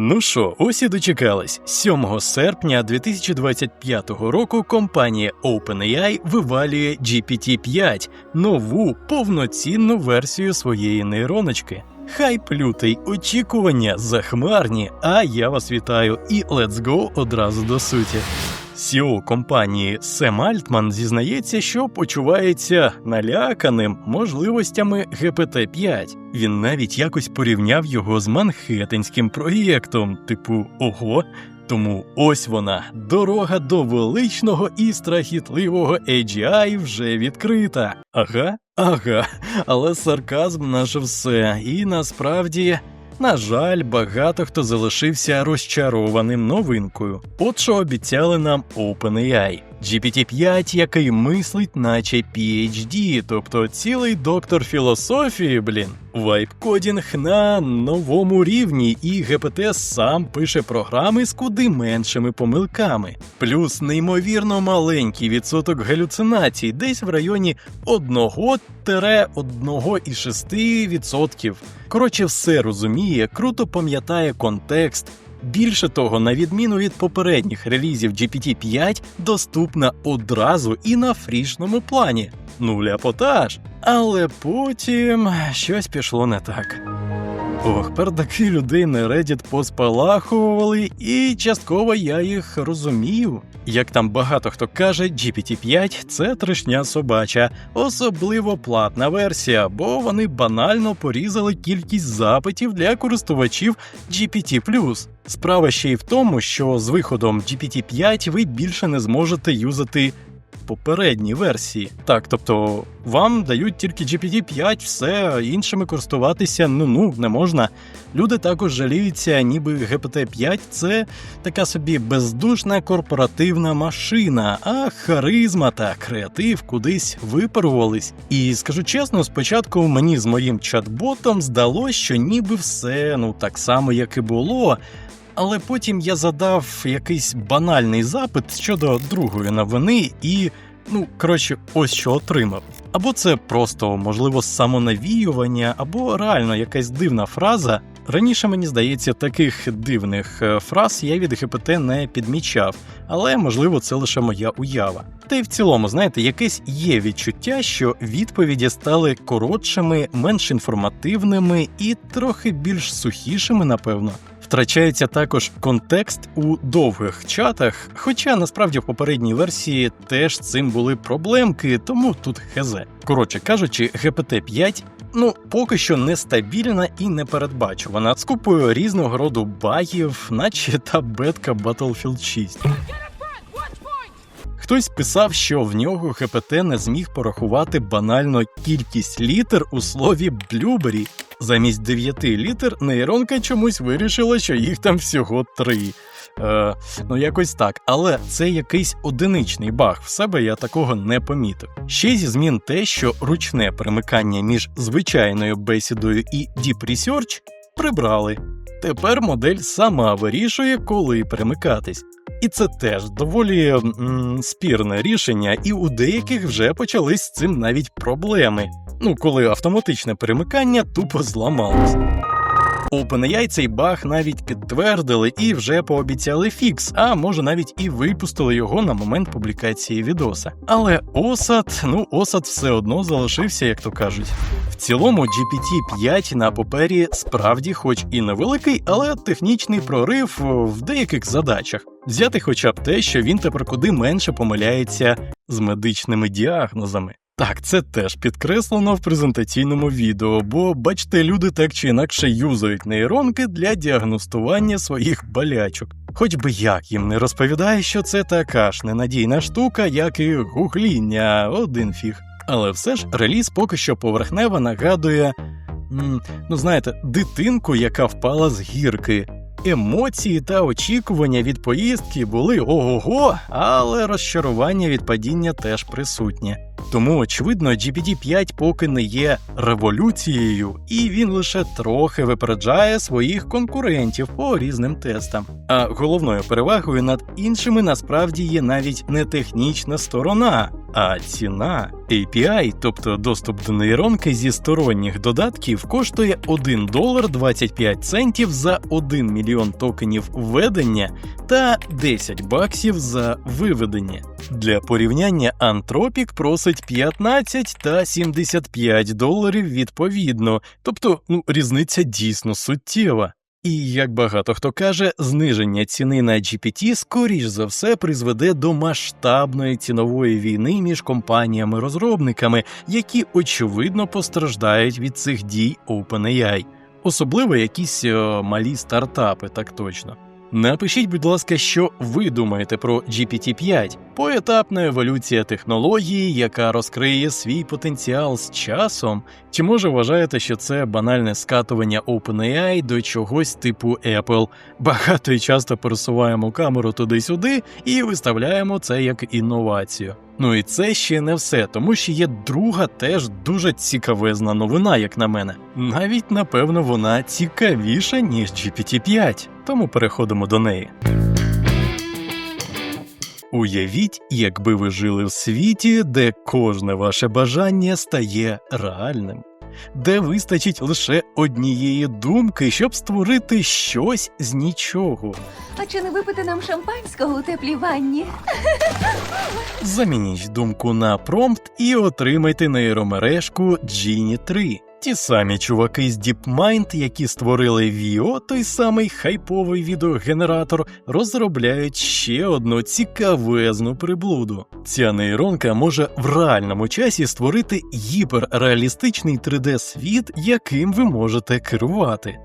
Ну що, ось і дочекались. 7 серпня 2025 року компанія OpenAI вивалює GPT-5, нову повноцінну версію своєї нейроночки. Хайп лютий, очікування захмарні, а я вас вітаю і let's go одразу до суті. CEO компанії Сем Альтман зізнається, що почувається наляканим можливостями GPT-5. Він навіть якось порівняв його з манхеттенським проєктом, типу ого. Тому ось вона, дорога до величного і страхітливого AGI вже відкрита. Ага, ага, але сарказм наше все, і насправді. На жаль, багато хто залишився розчарованим новинкою. От що обіцяли нам OpenAI. GPT-5, який мислить, наче PhD, тобто цілий доктор філософії, блін. Вайп-кодінг на новому рівні, і ГПТ сам пише програми з куди меншими помилками, плюс неймовірно маленький відсоток галюцинацій, десь в районі 1-1,6%. Коротше, все розуміє, круто пам'ятає контекст. Більше того, на відміну від попередніх релізів GPT-5, доступна одразу і на фрішному плані. Ну, ляпотаж. Але потім щось пішло не так. Ох, пердаки людей на Reddit поспалахували, і частково я їх розумію. Як там багато хто каже, GPT-5 це трешня собача, особливо платна версія, бо вони банально порізали кількість запитів для користувачів GPT+. Справа ще й в тому, що з виходом GPT-5 ви більше не зможете юзати попередні версії. Так, тобто вам дають тільки GPT-5, все іншими користуватися ну ну не можна. Люди також жаліються, ніби GPT-5 це така собі бездушна корпоративна машина, а харизма та креатив кудись випарувались. І скажу чесно, спочатку мені з моїм чат-ботом здалося, що ніби все ну так само, як і було. Але потім я задав якийсь банальний запит щодо другої новини, і ну коротше, ось що отримав. Або це просто можливо самонавіювання, або реально якась дивна фраза. Раніше мені здається, таких дивних е, фраз я від ГПТ не підмічав, але можливо це лише моя уява. Та й в цілому, знаєте, якесь є відчуття, що відповіді стали коротшими, менш інформативними і трохи більш сухішими, напевно. Втрачається також контекст у довгих чатах, хоча насправді в попередній версії теж цим були проблемки, тому тут хезе. Коротше кажучи, GPT-5 ну поки що нестабільна і непередбачувана, з купою різного роду багів, наче та бетка Battlefield 6. Хтось писав, що в нього ГПТ не зміг порахувати банально кількість літер у слові блюбері. Замість 9 літер нейронка чомусь вирішила, що їх там всього 3. Е, Ну, якось так. Але це якийсь одиничний баг. В себе я такого не помітив. Ще зі змін те, що ручне перемикання між звичайною бесідою і Deep Research прибрали. Тепер модель сама вирішує, коли перемикатись. І це теж доволі м, спірне рішення, і у деяких вже почались з цим навіть проблеми. Ну, коли автоматичне перемикання тупо зламалось. OpenAI цей баг навіть підтвердили і вже пообіцяли фікс, а може навіть і випустили його на момент публікації відоса. Але осад, ну осад все одно залишився, як то кажуть. В цілому GPT-5 на папері справді, хоч і невеликий, але технічний прорив в деяких задачах. Взяти хоча б те, що він тепер куди менше помиляється з медичними діагнозами. Так, це теж підкреслено в презентаційному відео, бо бачите, люди так чи інакше юзають нейронки для діагностування своїх болячок. Хоч би як їм не розповідає, що це така ж ненадійна штука, як і гугління, один фіг. Але все ж реліз поки що поверхнево нагадує, ну знаєте, дитинку, яка впала з гірки. Емоції та очікування від поїздки були ого-го, але розчарування від падіння теж присутнє. Тому, очевидно, GPT-5 поки не є революцією, і він лише трохи випереджає своїх конкурентів по різним тестам. А головною перевагою над іншими насправді є навіть не технічна сторона, а ціна. API, тобто доступ до нейронки зі сторонніх додатків, коштує 1 долар 25 центів за 1 мільйон токенів введення та 10 баксів за виведення. Для порівняння Anthropic просить 15 та 75 доларів відповідно, тобто ну, різниця дійсно суттєва. І як багато хто каже, зниження ціни на GPT скоріш за все призведе до масштабної цінової війни між компаніями-розробниками, які очевидно постраждають від цих дій OpenAI. особливо якісь о, малі стартапи, так точно. Напишіть, будь ласка, що ви думаєте про GPT-5, поетапна еволюція технології, яка розкриє свій потенціал з часом, чи може вважаєте, що це банальне скатування OpenAI до чогось типу Apple? Багато і часто пересуваємо камеру туди-сюди і виставляємо це як інновацію. Ну і це ще не все, тому що є друга теж дуже цікавезна новина, як на мене. Навіть напевно вона цікавіша, ніж GPT-5, тому переходимо до неї. Уявіть, якби ви жили в світі, де кожне ваше бажання стає реальним, де вистачить лише однієї думки, щоб створити щось з нічого. А чи не випити нам шампанського у теплій ванні? Замініть думку на промпт і отримайте нейромережку Genie 3. Ті самі чуваки з DeepMind, які створили Vio, той самий хайповий відеогенератор, розробляють ще одну цікавезну приблуду. Ця нейронка може в реальному часі створити гіперреалістичний 3D-світ, яким ви можете керувати.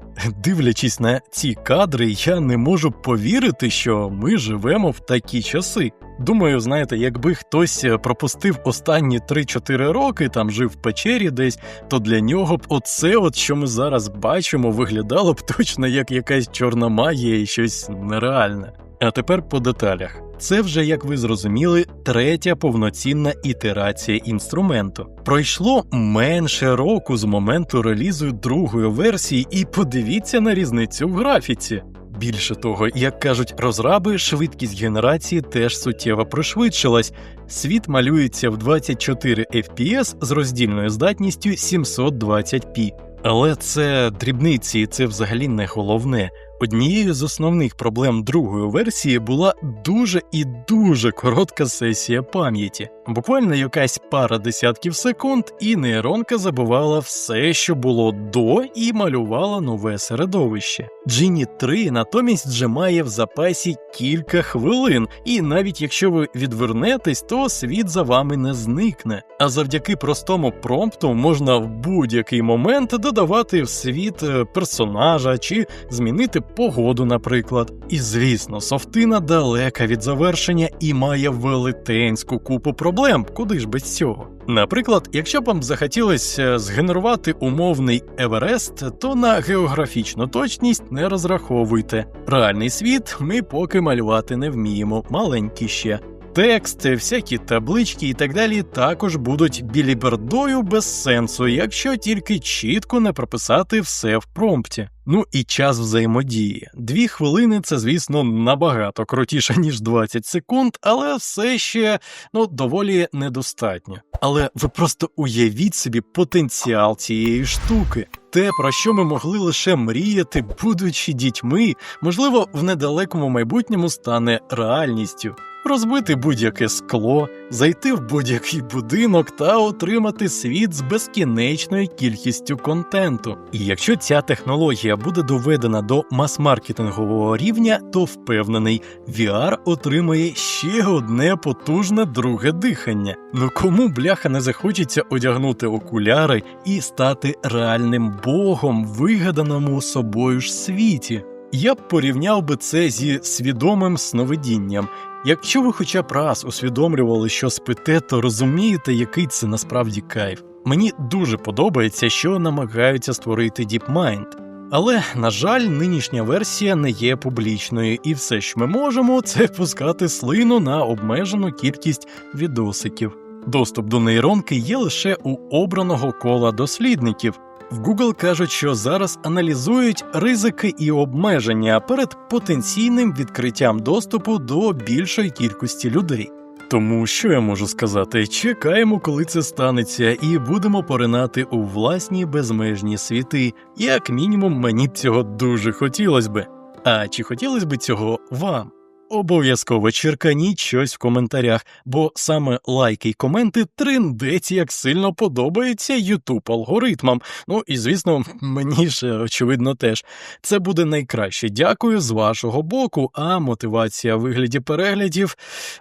Дивлячись на ці кадри, я не можу повірити, що ми живемо в такі часи. Думаю, знаєте, якби хтось пропустив останні 3-4 роки, там жив в печері десь, то для нього б оце, от що ми зараз бачимо, виглядало б точно як якась чорна магія і щось нереальне. А тепер по деталях. Це вже, як ви зрозуміли, третя повноцінна ітерація інструменту. Пройшло менше року з моменту релізу другої версії, і подивіться на різницю в графіці. Більше того, як кажуть розраби, швидкість генерації теж суттєво пришвидшилась. Світ малюється в 24 FPS з роздільною здатністю 720p. Але це дрібниці, і це взагалі не головне. Однією з основних проблем другої версії була дуже і дуже коротка сесія пам'яті. Буквально якась пара десятків секунд, і нейронка забувала все, що було до, і малювала нове середовище. Genie 3 натомість вже має в запасі кілька хвилин, і навіть якщо ви відвернетесь, то світ за вами не зникне. А завдяки простому промпту можна в будь-який момент додавати в світ е, персонажа чи змінити погоду, наприклад. І звісно, софтина далека від завершення і має велетенську купу проблем, куди ж без цього. Наприклад, якщо б вам захотілося згенерувати умовний Еверест, то на географічну точність не розраховуйте. Реальний світ ми поки малювати не вміємо, маленький ще. Тексти, всякі таблички і так далі також будуть білібердою без сенсу, якщо тільки чітко не прописати все в промпті. Ну і час взаємодії. Дві хвилини це, звісно, набагато крутіше, ніж 20 секунд, але все ще ну, доволі недостатньо. Але ви просто уявіть собі потенціал цієї штуки. Те, про що ми могли лише мріяти, будучи дітьми, можливо, в недалекому майбутньому стане реальністю. Розбити будь-яке скло, зайти в будь-який будинок та отримати світ з безкінечною кількістю контенту. І якщо ця технологія буде доведена до мас-маркетингового рівня, то впевнений, VR отримає ще одне потужне друге дихання. Ну кому бляха не захочеться одягнути окуляри і стати реальним богом, вигаданому собою ж світі? Я б порівняв би це зі свідомим сновидінням. Якщо ви хоча б раз усвідомлювали, що спите, то розумієте, який це насправді кайф. Мені дуже подобається, що намагаються створити DeepMind. Але, на жаль, нинішня версія не є публічною, і все, що ми можемо, це пускати слину на обмежену кількість відосиків. Доступ до нейронки є лише у обраного кола дослідників. Google кажуть, що зараз аналізують ризики і обмеження перед потенційним відкриттям доступу до більшої кількості людей. Тому що я можу сказати, чекаємо, коли це станеться, і будемо поринати у власні безмежні світи. Як мінімум, мені б цього дуже хотілося би. А чи хотілося б цього вам? Обов'язково черканіть щось в коментарях, бо саме лайки й коменти триндець як сильно подобається YouTube алгоритмам. Ну і звісно, мені ж очевидно теж. Це буде найкраще. Дякую з вашого боку. А мотивація в вигляді переглядів,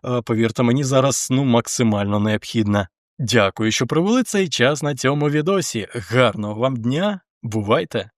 е, повірте мені, зараз ну максимально необхідна. Дякую, що провели цей час на цьому відосі. Гарного вам дня, бувайте!